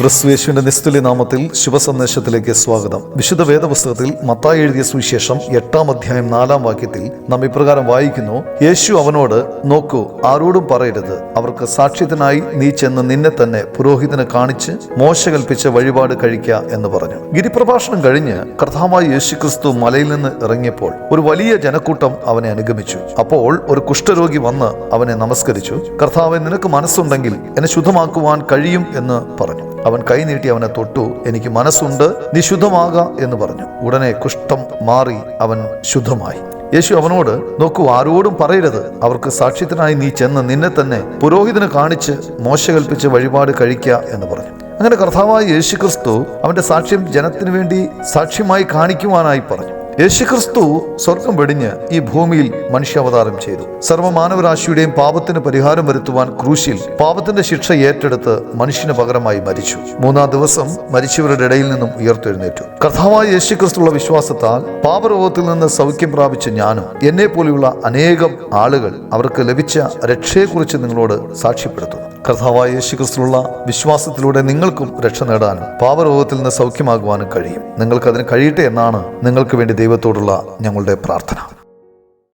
ക്രിസ്തുയേശുവിന്റെ നിസ്തുല്യ നാമത്തിൽ ശുഭസന്ദേശത്തിലേക്ക് സ്വാഗതം. വിശുദ്ധ വേദപുസ്തകത്തിൽ മത്തായി എഴുതിയ സുവിശേഷം എട്ടാം അധ്യായം നാലാം വാക്യത്തിൽ നാം ഇപ്രകാരം വായിക്കുന്നു യേശു അവനോട് നോക്കൂ ആരോടും പറയരുത്. അവർക്ക് സാക്ഷ്യത്തിനായി നീ ചെന്ന് നിന്നെ തന്നെ പുരോഹിതനെ കാണിച്ച് മോശ കൽപ്പിച്ച വഴിപാട് കഴിക്കുക എന്ന് പറഞ്ഞു. ഗിരിപ്രഭാഷണം കഴിഞ്ഞ് കർത്താവായ യേശു ക്രിസ്തു മലയിൽ നിന്ന് ഇറങ്ങിയപ്പോൾ ഒരു വലിയ ജനക്കൂട്ടം അവനെ അനുഗമിച്ചു. അപ്പോൾ ഒരു കുഷ്ഠരോഗി വന്ന് അവനെ നമസ്കരിച്ചു. കർത്താവെ നിനക്ക് മനസ്സുണ്ടെങ്കിൽ എന്നെ ശുദ്ധമാക്കുവാൻ കഴിയും എന്ന് പറഞ്ഞു. അവൻ കൈനീട്ടി അവനെ തൊട്ടു. എനിക്ക് മനസ്സുണ്ട് നീ ശുദ്ധമാക എന്ന് പറഞ്ഞു. ഉടനെ കുഷ്ഠം മാറി അവൻ ശുദ്ധമായി. യേശു അവനോട് നോക്കൂ ആരോടും പറയരുത്. അവർക്ക് സാക്ഷ്യത്തിനായി നീ ചെന്ന് നിന്നെ തന്നെ പുരോഹിതന് കാണിച്ച് മോശ കൽപ്പിച്ച് വഴിപാട് കഴിക്കുക എന്ന് പറഞ്ഞു. അങ്ങനെ കർത്താവായ യേശു ക്രിസ്തു അവന്റെ സാക്ഷ്യം ജനത്തിനു വേണ്ടി സാക്ഷ്യമായി കാണിക്കുവാനായി പറഞ്ഞു. യേശുക്രിസ്തു സ്വർഗം വെടിഞ്ഞ് ഈ ഭൂമിയിൽ മനുഷ്യാവതാരം ചെയ്തു. സർവമാനവരാശിയുടെയും പാപത്തിന് പരിഹാരം വരുത്തുവാൻ ക്രൂശിൽ പാപത്തിന്റെ ശിക്ഷ ഏറ്റെടുത്ത് മനുഷ്യന് പകരമായി മരിച്ചു. മൂന്നാം ദിവസം മരിച്ചവരുടെ ഇടയിൽ നിന്നും ഉയർത്തെഴുന്നേറ്റു. കർത്താവായ യേശുക്രിസ്തുള്ള വിശ്വാസത്താൽ പാപരോഗത്തിൽ നിന്ന് സൗഖ്യം പ്രാപിച്ച ഞാനും എന്നെ പോലെയുള്ള അനേകം ആളുകൾ അവർക്ക് ലഭിച്ച രക്ഷയെക്കുറിച്ച് നിങ്ങളോട് സാക്ഷ്യപ്പെടുത്തുന്നു. കർത്താവായ യേശു ക്രിസ്തുള്ള വിശ്വാസത്തിലൂടെ നിങ്ങൾക്കും രക്ഷ നേടാനും പാപരോഗത്തിൽ നിന്ന് സൗഖ്യമാകുവാനും കഴിയും. നിങ്ങൾക്കതിന് കഴിയട്ടെ എന്നാണ് നിങ്ങൾക്ക് വേണ്ടി ദൈവത്തോടുള്ള ഞങ്ങളുടെ പ്രാർത്ഥന.